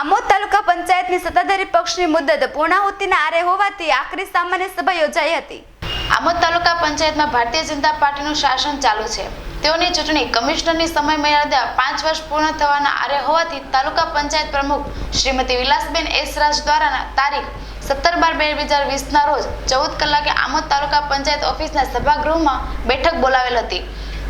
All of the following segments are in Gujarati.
આમોદ તાલુકા પંચાયતની સત્તાધારી પક્ષની મુદ્દત પૂર્ણાહુતિના આરે હોવાથી આખરી સામાન્ય સભા યોજાઈ હતી. આમોદ તાલુકા પંચાયતમાં ભારતીય જનતા પાર્ટીનું શાસન ચાલુ છે. તેઓની ચૂંટણી કમિશનરની સમય મર્યાદા પાંચ વર્ષ પૂર્ણ થવાના આરે હોવાથી તાલુકા પંચાયત પ્રમુખ શ્રીમતી વિલાસબેન એસરાજ દ્વારા તારીખ સત્તર બાર બે હજાર વીસના રોજ ચૌદ કલાકે આમોદ તાલુકા પંચાયત ઓફિસના સભાગૃહમાં બેઠક બોલાવેલ હતી.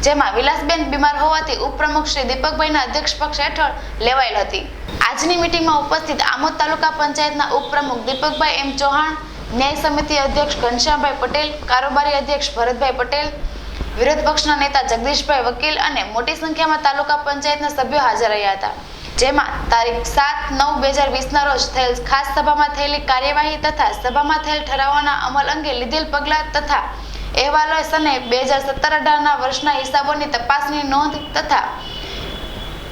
જેમાં વિલાસબેન બીમાર હોવાથી ઉપપ્રમુખ શ્રી દીપકભાઈના અધ્યક્ષ પક્ષ હેઠળ લેવાયેલ હતી. આજની મિટિંગમાં ઉપસ્થિત આમોદ તાલુકા પંચાયતના ઉપપ્રમુખ દીપકભાઈ એમ ચૌહાણ, ન્યાય સમિતિ અધ્યક્ષ ઘનશ્યામભાઈ પટેલ, કારોબારી અધ્યક્ષ ભરતભાઈ પટેલ, વિરોધ પક્ષના નેતા જગદીશભાઈ વકીલ અને મોટી સંખ્યામાં તાલુકા પંચાયતના સભ્યો હાજર રહ્યા હતા. જેમાં તારીખ સાત નવ બે હજાર વીસના રોજ થયેલ ખાસ સભામાં થયેલી કાર્યવાહી તથા સભામાં થયેલ ઠરાવોના અમલ અંગે લીધેલ પગલાં તથા સને બે હજાર સત્તર અઢારના વર્ષના હિસાબોની તપાસની નોંધ તથા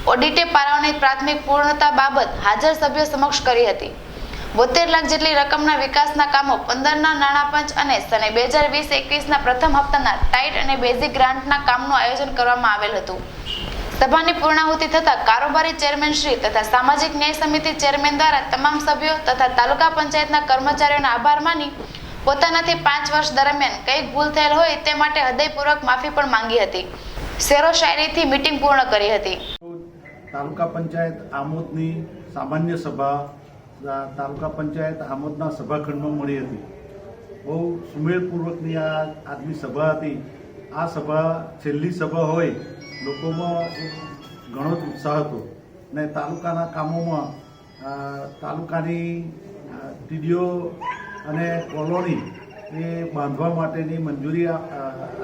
ઓડિટે પારાઓની પ્રાથમિક પૂર્ણતા બાબત હાજર સભ્યો સમક્ષ કરી હતી. બોતેર લાખ જેટલી રકમના વિકાસના કામો પંદરના નાણાં પંચ અને સને બે હજાર વીસ એકવીસના પ્રથમ હપ્તાના ટાઇટ અને બેઝિક ગ્રાન્ટના કામનું આયોજન કરવામાં આવેલ હતું. સભાની પૂર્ણાહુતિ થતાં કારોબારી ચેરમેન શ્રી તથા સામાજિક ન્યાય સમિતિ ચેરમેન દ્વારા તમામ સભ્યો તથા તાલુકા પંચાયતના કર્મચારીઓના આભાર માની પોતાનાથી પાંચ વર્ષ દરમિયાન કંઈક ભૂલ થયેલ હોય તે માટે હૃદયપૂર્વક માફી પણ માંગી હતી. શેરો શાયરીથી મીટિંગ પૂર્ણ કરી હતી. તાલુકા પંચાયત આમોદની સામાન્ય સભા તાલુકા પંચાયત આમોદના સભાખંડમાં મળી હતી. બહુ સુમેળપૂર્વકની આ આજની સભા હતી. આ સભા છેલ્લી સભા હોય લોકોમાં ઘણો જ ઉત્સાહ હતો. ને તાલુકાના કામોમાં તાલુકાની ટીડીઓ અને કોલોની એ બાંધવા માટેની મંજૂરી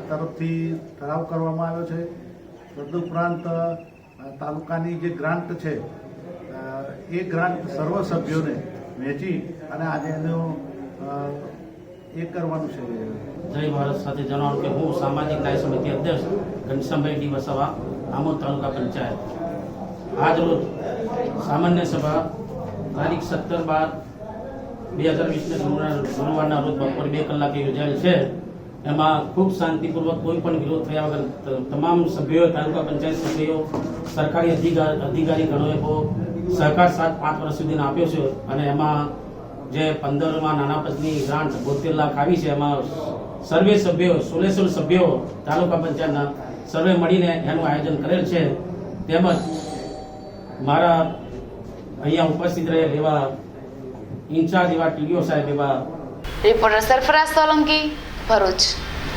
તરફથી ઠરાવ કરવામાં આવ્યો છે. તદુપરાંત તાલુકાની જે ગ્રાન્ટ છે એ ગ્રાન્ટ સર્વ સભ્યોને વહેંચી અને આજે એનું એ કરવાનું છે. જય ભારત સાથે જણાવું કે હું સામાજિક ન્યાય સમિતિ અધ્યક્ષ ઘનશ્યામભાઈ ડી આમોદ તાલુકા પંચાયત. આજરોજ સામાન્ય સભા તારીખ સત્તર બાર બે હજાર વીસના ગુરુવારના રોજ બપોરે બે કલાકે યોજાયેલ છે. એમાં ખૂબ શાંતિપૂર્વક કોઈ પણ વિરોધ થયા વગર તમામ સભ્યોએ, તાલુકા પંચાયત સભ્યો સરકારી અધિકાર અધિકારી ગણોએ બહુ સહકાર સાથ પાંચ વર્ષ સુધીનો આપ્યો છે અને એમાં જે પંદરમાં નાના પદની ગ્રાન્ટ બોતેર લાખ આવી છે, એમાં સર્વે સભ્યો સોલેસોલ સભ્યો તાલુકા પંચાયતના સર્વે મળીને એનું આયોજન કરેલ છે. તેમજ મારા અહીંયા ઉપસ્થિત રહેલ એવા ઇન્ચાર્જ એવા ટીડીઓ સાહેબ એવા રિપોર્ટર સરફરાજ સોલંકી ભરૂચ.